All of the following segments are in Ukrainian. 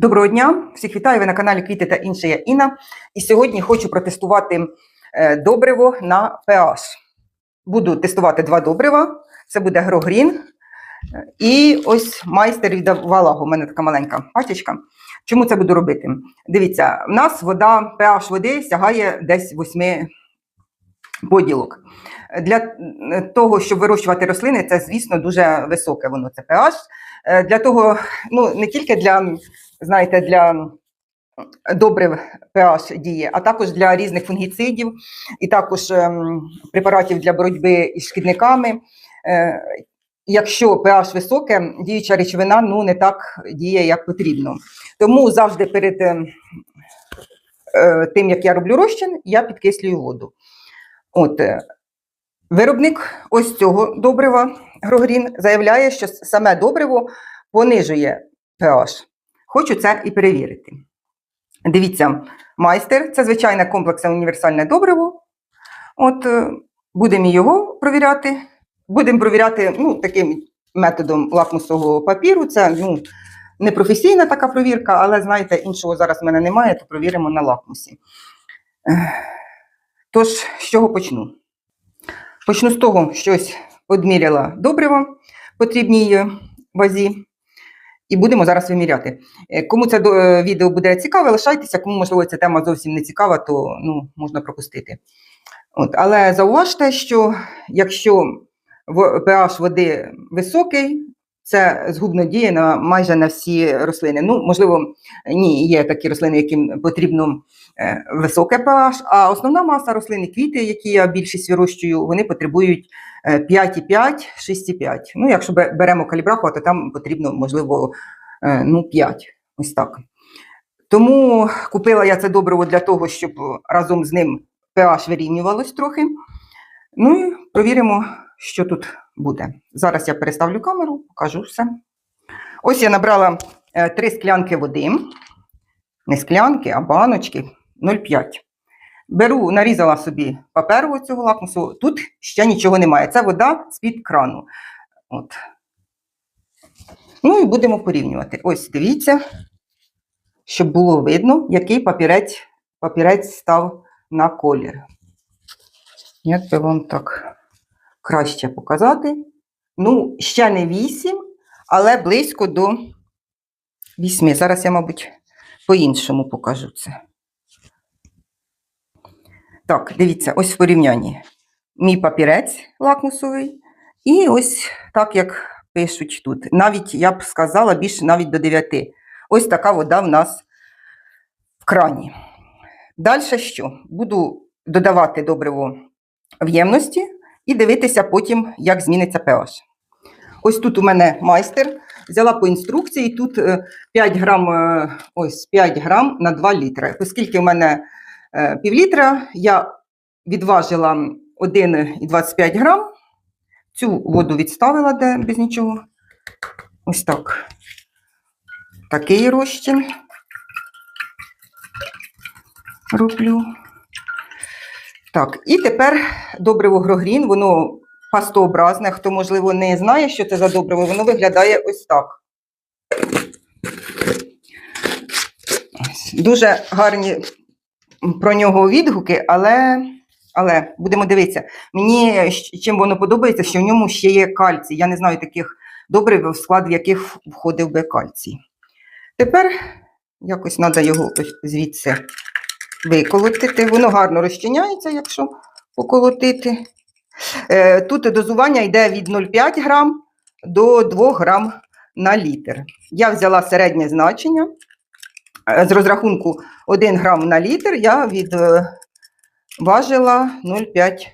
Доброго дня! Всіх вітаю! Ви на каналі Квіти та інше я Інна. І сьогодні хочу протестувати е, добриво на pH. Буду тестувати два добрива. Це буде Грогрін і ось майстер від Валагу. У мене така маленька пачечка. Чому це буду робити? Дивіться, в нас вода, pH води сягає десь 8 поділок. Для е, того, щоб вирощувати рослини, це, звісно, дуже високе воно це pH. Е, Для того, ну не тільки для, знаєте, для добрив pH діє, а також для різних фунгіцидів, і також ем, препаратів для боротьби із шкідниками. Е, Якщо pH високе, діюча речовина ну, не так діє, як потрібно. Тому завжди перед ем, е, тим, як я роблю розчин, я підкислюю воду. От, е, виробник ось цього добрива Грогрін заявляє, що саме добриво понижує pH. Хочу це і перевірити. Дивіться, майстер це звичайне комплексне універсальне добриво. От е, будемо його провіряти. Будемо провіряти ну, таким методом лакмусового папіру. Це ну, не професійна така провірка, але знаєте, іншого зараз в мене немає, то провіримо на лакмусі. Тож, з чого почну? Почну з того, що ось одміряла добриво потрібній е, вазі. І будемо зараз виміряти. Е, Кому це е, відео буде цікаве, лишайтеся, кому, можливо, ця тема зовсім не цікава, то ну, можна пропустити. От, але зауважте, що якщо pH води високий, це згубно діє на майже на всі рослини. Ну, можливо, ні, є такі рослини, яким потрібно е, високе pH, а основна маса рослин, і квіти, які я більшість вирощую, вони потребують е, 5,5, 6,5. Ну, якщо беремо калібраху, то там потрібно, можливо, е, ну, 5. Ось так. Тому купила я це добриво для того, щоб разом з ним pH вирівнювалось трохи. Ну і провіримо, що тут буде. Зараз я переставлю камеру, покажу все. Ось я набрала е, три склянки води. Не склянки, а баночки 0,5. Беру, нарізала собі паперу цього лакмусу. Тут ще нічого немає. Це вода з-під крану. От. Ну і будемо порівнювати. Ось дивіться, щоб було видно, який папірець, папірець став на колір. Як би вам так краще показати? Ну, ще не 8, але близько до 8. Зараз я, мабуть, по-іншому покажу це. Так, дивіться, ось в порівнянні. Мій папірець лакмусовий. І ось так, як пишуть тут. Навіть, я б сказала, більше навіть до 9. Ось така вода в нас в крані. Далі що? Буду додавати добриво в ємності і дивитися потім, як зміниться pH. Ось тут у мене майстер. Взяла по інструкції, тут е, 5 грам, е, ось 5 грам на 2 літри. Оскільки в мене е, пів літра, я відважила 1,25 грам. Цю воду відставила, де без нічого. Ось так. Такий розчин роблю. Так, і тепер добриво Грогрін, воно пастообразне. Хто, можливо, не знає, що це за добриво, воно виглядає ось так. Дуже гарні про нього відгуки, але, але будемо дивитися. Мені чим воно подобається, що в ньому ще є кальцій. Я не знаю таких добрив, в склад в яких входив би кальцій. Тепер якось треба його звідси виколотити. Воно гарно розчиняється, якщо поколотити. Е, Тут дозування йде від 0,5 грам до 2 грам на літр. Я взяла середнє значення. Е, З розрахунку 1 грам на літр я відважила 0,5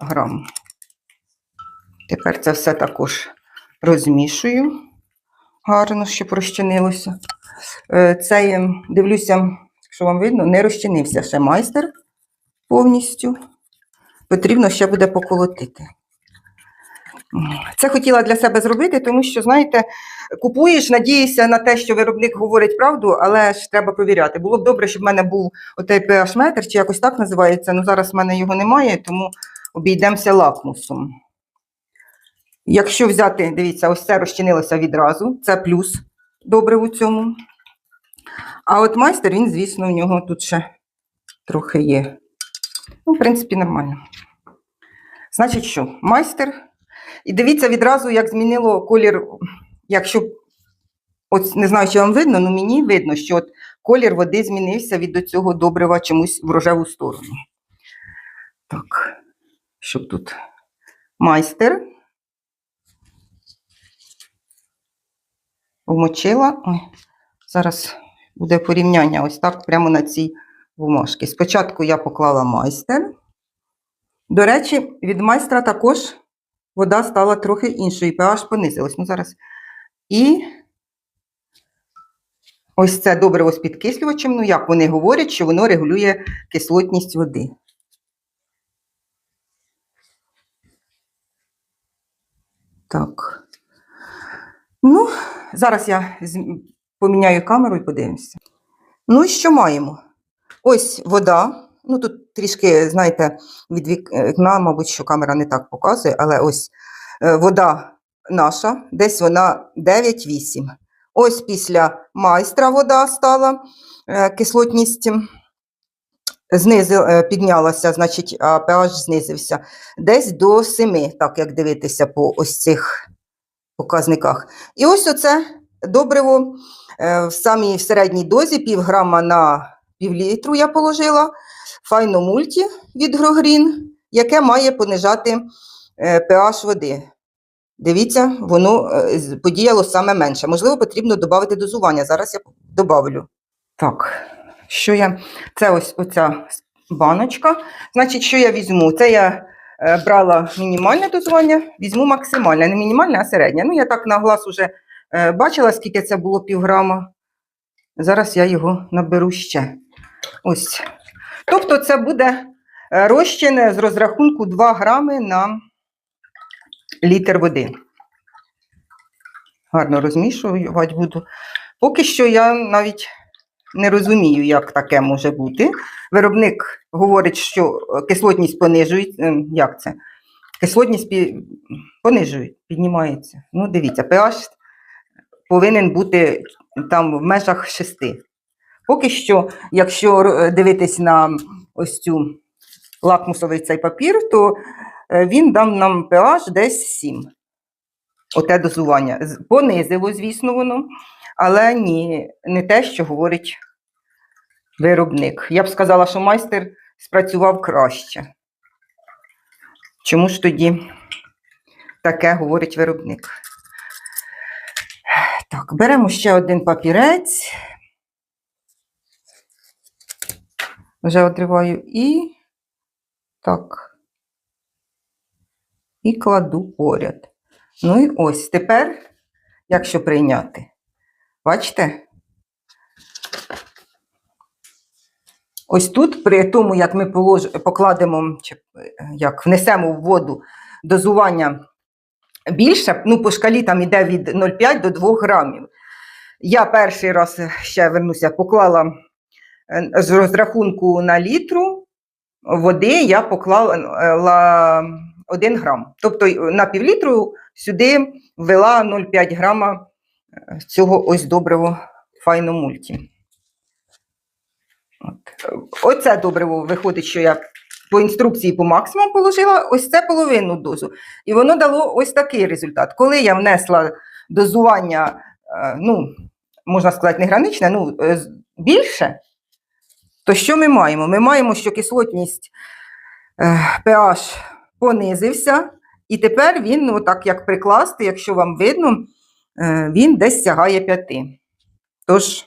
грам. Тепер це все також розмішую гарно, щоб розчинилося. Е, ем, дивлюся, якщо вам видно, не розчинився ще майстер повністю. Потрібно ще буде поколотити. Це хотіла для себе зробити, тому що, знаєте, купуєш, надієшся на те, що виробник говорить правду, але ж треба провіряти. Було б добре, щоб в мене був отей pH-метр, чи якось так називається. Ну зараз в мене його немає, тому обійдемося лакмусом. Якщо взяти, дивіться, ось це розчинилося відразу, це плюс добре у цьому. А от майстер, він, звісно, у нього тут ще трохи є. Ну, в принципі, нормально. Значить, що? Майстер. І дивіться відразу, як змінило колір, якщо. От не знаю, чи вам видно, але мені видно, що от колір води змінився від цього добрива чомусь в рожеву сторону. Так, щоб тут майстер. Вмочила. Ой, зараз буде порівняння ось так, прямо на цій бумажці. Спочатку я поклала майстер. До речі, від майстра також вода стала трохи іншою, pH понизилась. Ну, зараз. І ось це добриво з підкислювачем. Ну, як вони говорять, що воно регулює кислотність води. Так. Ну, зараз я поміняю камеру і подивимося. Ну, і що маємо? Ось вода. Ну, тут трішки, знаєте, від вікна, мабуть, що камера не так показує, але ось е, вода наша, десь вона 9-8. Ось після майстра вода стала, е, кислотність знизил, е, піднялася, значить, а pH знизився. Десь до 7, так як дивитися по ось цих показниках. І ось оце добриво е, в самій в середній дозі, пів грама на півлітру я положила, файно мульті від Грогрін, яке має понижати е, pH води. Дивіться, воно е, подіяло саме менше. Можливо, потрібно додати дозування. Зараз я добавлю. Так, що я. Це ось оця баночка. Значить, що я візьму? Це я е, брала мінімальне дозування, візьму максимальне, не мінімальне, а середнє. Ну, я так на глаз уже е, бачила, скільки це було півграма. Зараз я його наберу ще. Ось. Тобто, це буде е, розчин з розрахунку 2 грами на літр води. Гарно розмішувати буду. Поки що я навіть не розумію, як таке може бути. Виробник говорить, що е, кислотність понижують. ем, Як це? Кислотність понижують, піднімається. Ну, дивіться, pH повинен бути там в межах 6. Поки що, якщо е, дивитись на ось цю лакмусовий цей папір, то е, він дав нам pH десь 7. Оте дозування. Понизило, звісно, воно, але ні, не те, що говорить виробник. Я б сказала, що майстер спрацював краще. Чому ж тоді таке говорить виробник? Так, беремо ще один папірець. Вже отриваю і так. І кладу поряд. Ну і ось тепер, якщо прийняти, бачите? Ось тут, при тому, як ми покладемо, як внесемо в воду дозування більше, ну, по шкалі там йде від 0,5 до 2 грамів. Я перший раз е, ще вернуся, поклала е, з розрахунку на літру води, я поклала 1 грам. Тобто на півлітру сюди ввела 0,5 грама е, цього ось доброго файно мульті. От. Оце добриво виходить, що я по інструкції по максимуму положила ось це половинну дозу. І воно дало ось такий результат. Коли я внесла дозування, е, ну, можна сказати, не граничне, ну, е, більше, то що ми маємо? Ми маємо, що кислотність е, pH понизився, і тепер він, ну, так як прикласти, якщо вам видно, е, він десь сягає 5. Тож,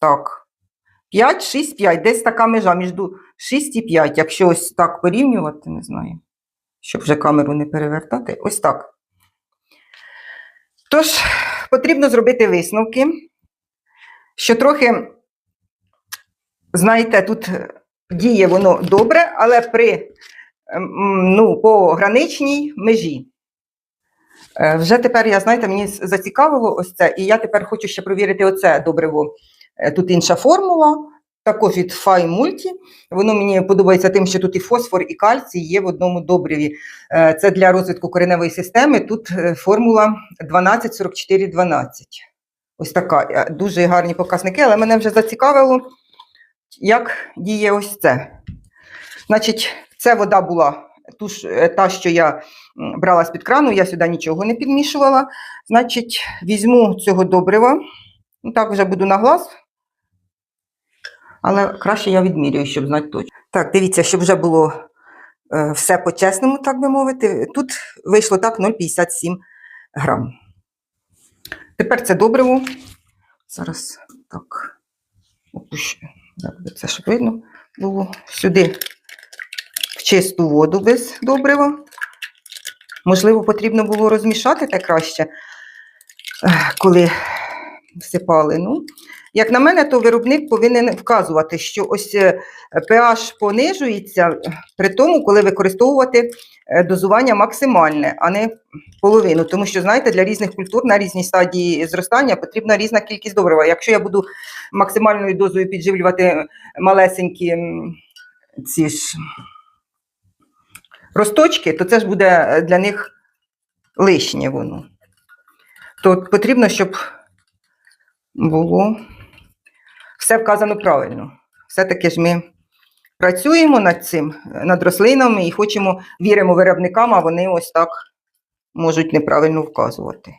так. 5, 6, 5, десь така межа між 6 і 5, якщо ось так порівнювати, не знаю, щоб вже камеру не перевертати. Ось так. Тож, потрібно зробити висновки, що трохи, знаєте, тут діє воно добре, але при ем, ну, по граничній межі. Е, Вже тепер я, знаєте, мені зацікавило ось це, і я тепер хочу ще провірити оце добриво. Е, Тут інша формула, також від Фай Мульті. Воно мені подобається тим, що тут і фосфор, і кальцій є в одному добриві. Е, Це для розвитку кореневої системи. Тут е, формула 12-44-12. Ось така. Дуже гарні показники, але мене вже зацікавило, як діє ось це. Значить, це вода була ту та, що я брала з-під крану, я сюди нічого не підмішувала. Значить, візьму цього добрива. Ну, так вже буду на глаз. Але краще я відмірюю, щоб знати точно. Так, дивіться, щоб вже було е, все по-чесному, так би мовити. Тут вийшло так 0,57 грам. Тепер це добриво. Зараз так опущу. Це щоб видно було. Сюди в чисту воду без добрива. Можливо, потрібно було розмішати так краще, е, коли всипали. Ну, як на мене, то виробник повинен вказувати, що ось pH понижується е, при тому, коли використовувати е, дозування максимальне, а не половину. Тому що, знаєте, для різних культур на різній стадії зростання потрібна різна кількість добрива. Якщо я буду максимальною дозою підживлювати малесенькі ці ж росточки, то це ж буде е, для них лишнє воно. То потрібно, щоб було все вказано правильно. Все-таки ж ми працюємо над цим, над рослинами і хочемо, віримо виробникам, а вони ось так можуть неправильно вказувати.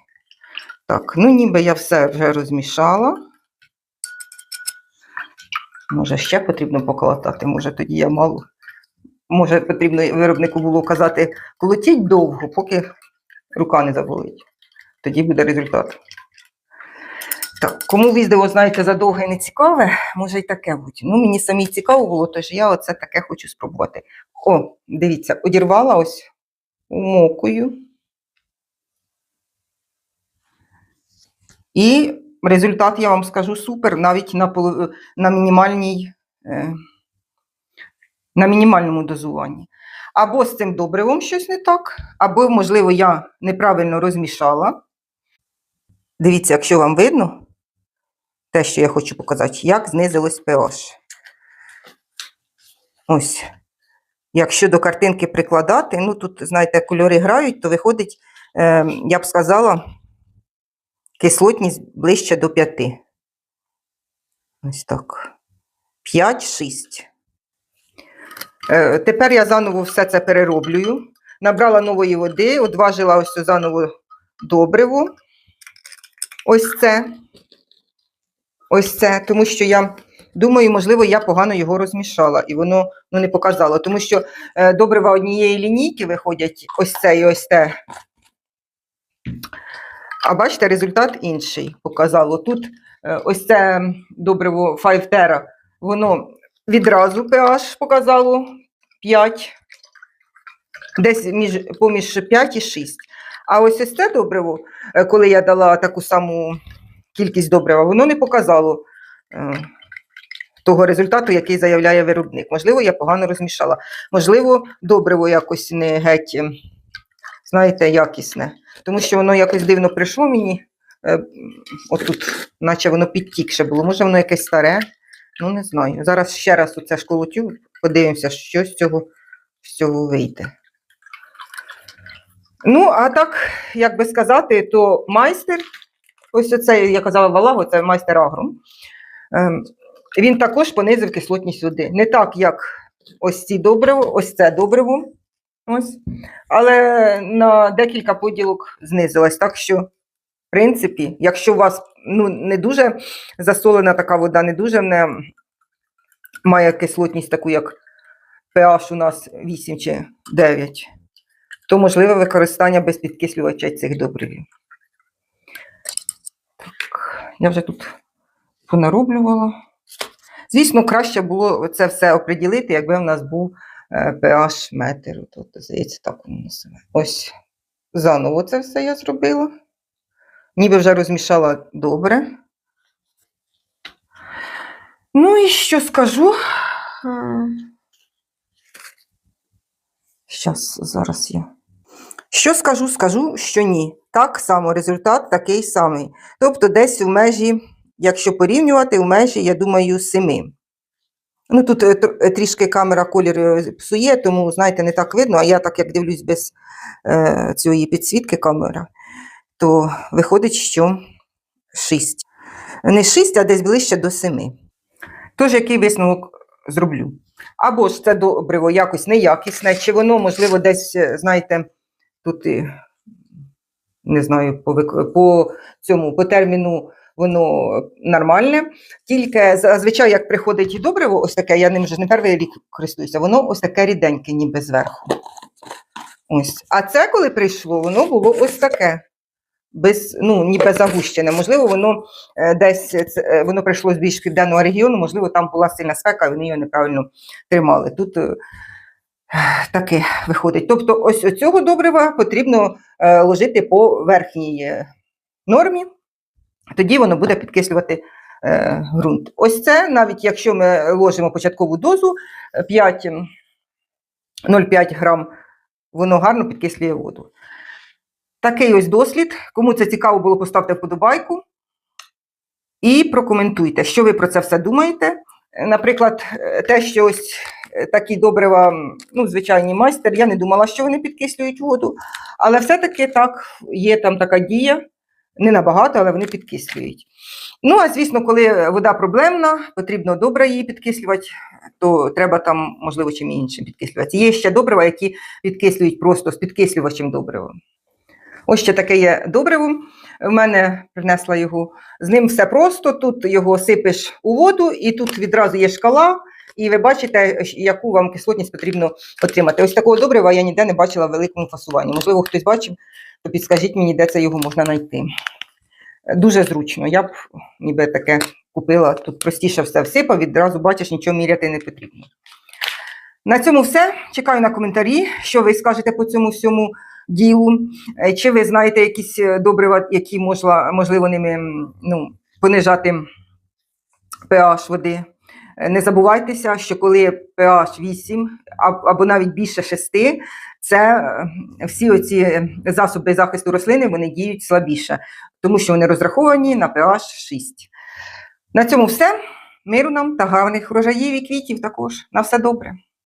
Так, ну ніби я все вже розмішала. Може, ще потрібно поколотати, може тоді я мало. Може, потрібно виробнику було казати, колотіть довго, поки рука не заболить. Тоді буде результат. Так, кому відео, знаєте, задовге і не цікаве, може і таке бути. Ну, мені самі цікаво було, тож я оце таке хочу спробувати. О, дивіться, одірвала ось умокою. І результат, я вам скажу, супер, навіть на, на, мінімальній, е, на мінімальному дозуванні. Або з цим добривом щось не так, або, можливо, я неправильно розмішала. Дивіться, якщо вам видно, те, що я хочу показати, як знизилось pH. Ось. Якщо до картинки прикладати, ну тут, знаєте, кольори грають, то виходить, е, я б сказала, кислотність ближче до 5. Ось так. 5-6. Е, тепер я заново все це перероблюю. Набрала нової води, одважила ось заново добриво. Ось це. Ось це, тому що я думаю, можливо, я погано його розмішала, і воно ну, не показало. Тому що е, добрива однієї лінійки виходять ось це і ось те. А бачите, результат інший показало. Тут е, ось це добриво 5 Terra, воно відразу pH показало 5, десь між, поміж 5 і 6. А ось ось це добриво, е, коли я дала таку саму кількість добрива, воно не показало е, того результату, який заявляє виробник. Можливо, я погано розмішала. Можливо, добриво якось не геть, е, знаєте, якісне. Тому що воно якось дивно прийшло мені. Е, отут, наче воно підтікше було. Може, воно якесь старе. Ну, не знаю. Зараз ще раз оце школотю, подивимося, що з цього, з цього вийде. Ну, а так, як би сказати, то майстер, ось оце, я казала, Валаго, це майстер агром. Ем, він також понизив кислотність води. Не так, як ось ці добриво, ось це добриво. Ось. Але на декілька поділок знизилась. Так що, в принципі, якщо у вас ну, не дуже засолена така вода, не дуже не має кислотність таку, як pH у нас 8 чи 9, то можливе використання без підкислювача цих добривів. Я вже тут понароблювала. Звісно, краще було це все оприділити, якби в нас був е, pH метр. Тут, здається, так воно носиме. Ось заново це все я зробила. Ніби вже розмішала добре. Ну і що скажу? Щас, зараз я. Що скажу, скажу, що ні. Так само результат такий самий. Тобто десь в межі, якщо порівнювати, в межі, я думаю, 7. Ну, тут е, е, трішки камера колір е, псує, тому, знаєте, не так видно, а я так як дивлюсь без е, цієї підсвітки камера, то виходить, що 6. Не 6, а десь ближче до 7. Тож, який висновок зроблю? Або ж це добриво якось неякісне, чи воно, можливо, десь, знаєте, тут, не знаю, по, по цьому, по терміну воно нормальне. Тільки зазвичай, як приходить добриво, ось таке, я ним вже не перший рік користуюся, воно ось таке ріденьке, ніби зверху. Ось. А це, коли прийшло, воно було ось таке. Без, ну, ніби загущене. Можливо, воно е, десь це, е, воно прийшло з більш південного регіону, можливо, там була сильна спека, і вони його неправильно тримали. Тут е, таке виходить. Тобто, ось оцього добрива потрібно е, ложити по верхній е, нормі, тоді воно буде підкислювати е, ґрунт. Ось це, навіть якщо ми ложимо початкову дозу е, 5, м, 0,5 грам, воно гарно підкислює воду. Такий ось дослід. Кому це цікаво було, поставте вподобайку і прокоментуйте, що ви про це все думаєте. Наприклад, те, що ось такі добрива, ну, звичайні майстер, я не думала, що вони підкислюють воду, але все-таки так, є там така дія, не набагато, але вони підкислюють. Ну, а звісно, коли вода проблемна, потрібно добре її підкислювати, то треба там, можливо, чим іншим підкислювати. Є ще добрива, які підкислюють просто з підкислювачем добрива. Ось ще таке є добриво. В мене принесла його. З ним все просто. Тут його сипеш у воду, і тут відразу є шкала, і ви бачите, яку вам кислотність потрібно отримати. Ось такого добрива я ніде не бачила в великому фасуванні. Можливо, хтось бачив, то підскажіть мені, де це його можна знайти. Дуже зручно. Я б ніби таке купила. Тут простіше все всипав, відразу бачиш, нічого міряти не потрібно. На цьому все. Чекаю на коментарі, що ви скажете по цьому всьому ділу. Е, Чи ви знаєте якісь е, добрива, які можна, можливо ними ну, понижати pH води. Не забувайтеся, що коли pH 8 або навіть більше 6, це е, всі оці засоби захисту рослини вони діють слабіше, тому що вони розраховані на pH 6. На цьому все. Миру нам та гарних врожаїв і квітів також. На все добре.